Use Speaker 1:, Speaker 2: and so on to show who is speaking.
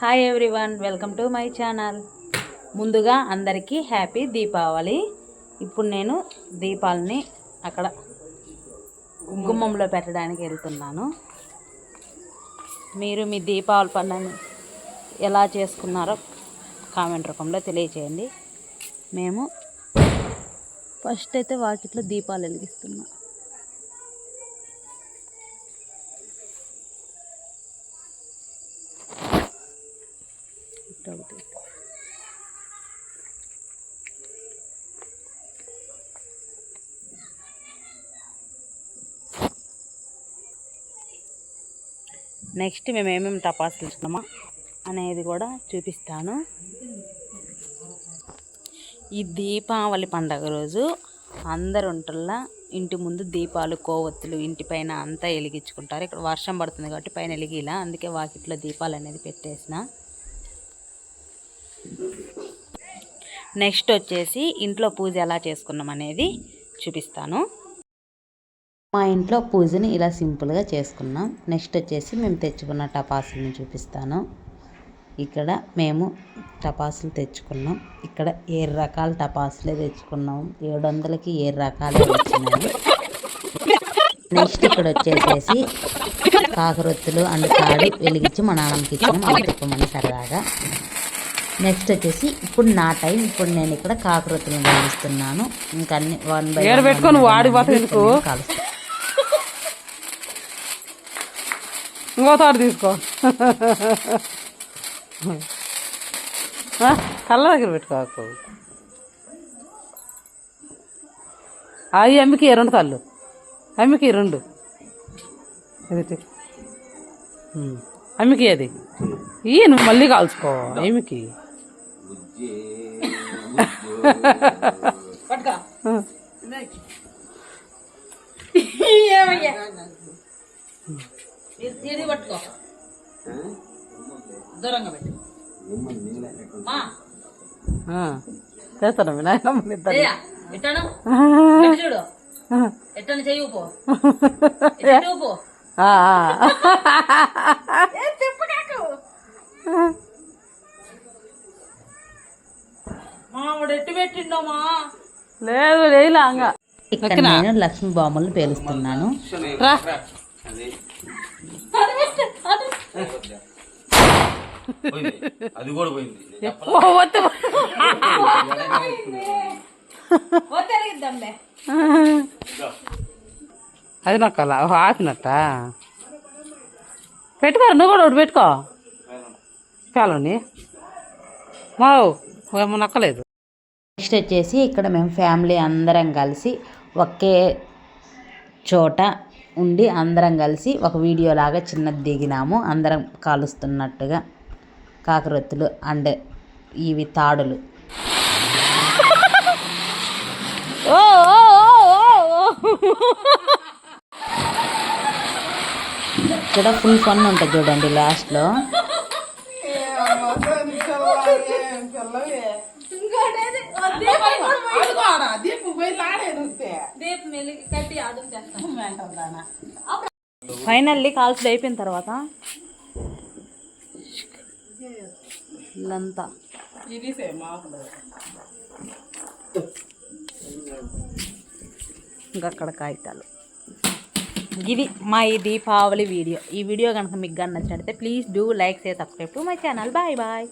Speaker 1: Hi everyone welcome to my channel ముందుగా అందరికీ happy Deepavali. ఇప్పుడు నేను దీపాలని అక్కడ గుమ్మంలో పెట్టడానికి వెళ్తున్నాను. మీరు మీ దీపావళి పండుగను ఎలా చేసుకున్నారో కామెంట్ రూపంలో తెలియచేయండి. మేము ఫస్ట్ అయితే వాకిట్లో దీపాలు వెలిగిస్తున్నాం. ఒకటి నెక్స్ట్ మేము ఏమేమి టపాసులు అనేది కూడా చూపిస్తాను. ఈ దీపావళి పండగ రోజు అందరు ఉంటుల్లా ఇంటి ముందు దీపాలు కోవత్తులు ఇంటిపైన అంతా వెలిగించుకుంటారు. ఇక్కడ వర్షం పడుతుంది కాబట్టి పైన వెలిగిలా అందుకే వాకిట్లో దీపాలు అనేది పెట్టేసిన. నెక్స్ట్ వచ్చేసి ఇంట్లో పూజ ఎలా చేసుకున్నాం అనేది చూపిస్తాను. మా ఇంట్లో పూజని ఇలా సింపుల్గా చేసుకున్నాం. నెక్స్ట్ వచ్చేసి మేము తెచ్చుకున్న టపాసులను చూపిస్తాను. ఇక్కడ మేము టపాసులు తెచ్చుకున్నాం. ఇక్కడ ఏడు రకాల టపాసులే తెచ్చుకున్నాం. ఏడు వందలకి ఏడు రకాలు వచ్చినాయి నెక్స్ట్ ఇక్కడ వచ్చేసేసి కాకరొత్తులు అండ్ తాడు వెలిగించి మా నాన్నకి ఇచ్చినాం అవి తిప్పమని సరదాగా. నెక్స్ట్ వచ్చేసి ఇప్పుడు నా టైం ఇప్పుడు నేను ఇక్కడ కాకరొత్తులను వెలిగిస్తున్నాను ఇంకా అన్ని వన్ బై
Speaker 2: పెట్టుకొని ఎందుకు?
Speaker 1: కాలుస్తాను
Speaker 2: ఇంకో తాడు తీసుకో. కళ్ళ దగ్గర పెట్టుకోకు అవి అమ్మికి ఈ రెండు కళ్ళు అమ్మికి ఈ రెండు. ఇది. అమ్మికి అది ఇయ్యి నువ్వు మళ్ళీ కాల్చుకో అమ్మికి.
Speaker 1: పట్టుకో. దూరంగా పెట్టు.
Speaker 2: ఆ. చేస్తాను వినాయకమ్మ ఇద్దరు
Speaker 1: ఎట్టాను
Speaker 2: ఆ.
Speaker 1: చూడు. ఎట్టని చెయ్యి పో పో
Speaker 2: ఆ,
Speaker 1: ఎట్టు పెట్టిండోమా?
Speaker 2: లేదు
Speaker 1: ఇక్కడ నేను లక్ష్మీ బొమ్మలు పేలుస్తున్నాను.
Speaker 2: రా.
Speaker 3: అది కూడా పోయింది.
Speaker 2: అది నాకు అలా ఆపినట్ట పెట్టుకో నువ్వు కూడా ఒకటి పెట్టుకో. కాలని మావు ఏమో నక్కలేదు.
Speaker 1: నెక్స్ట్ వచ్చేసి ఇక్కడ మేము ఫ్యామిలీ అందరం కలిసి ఒకే చోట ఉండి అందరం కలిసి ఒక వీడియో లాగా చిన్నది దిగినాము. అందరం కాలుస్తున్నట్టుగా కాకరొత్తులు అండ్ ఇవి తాడులు.
Speaker 2: ఓ ఓ, ఓ, ఓ, ఓ.
Speaker 1: ఇక్కడ ఫుల్ ఫన్ ఉంటుంది చూడండి లాస్ట్లో ఫైనల్లీ కాల్చుడు అయిపోయిన తర్వాత ఇల్లంతా ఇంకా అక్కడ కాగితాలు. ఇది మా ఈ దీపావళి వీడియో. ఈ వీడియో కనుక మీకు కానీ నచ్చినట్లయితే please do like say subscribe to my channel bye bye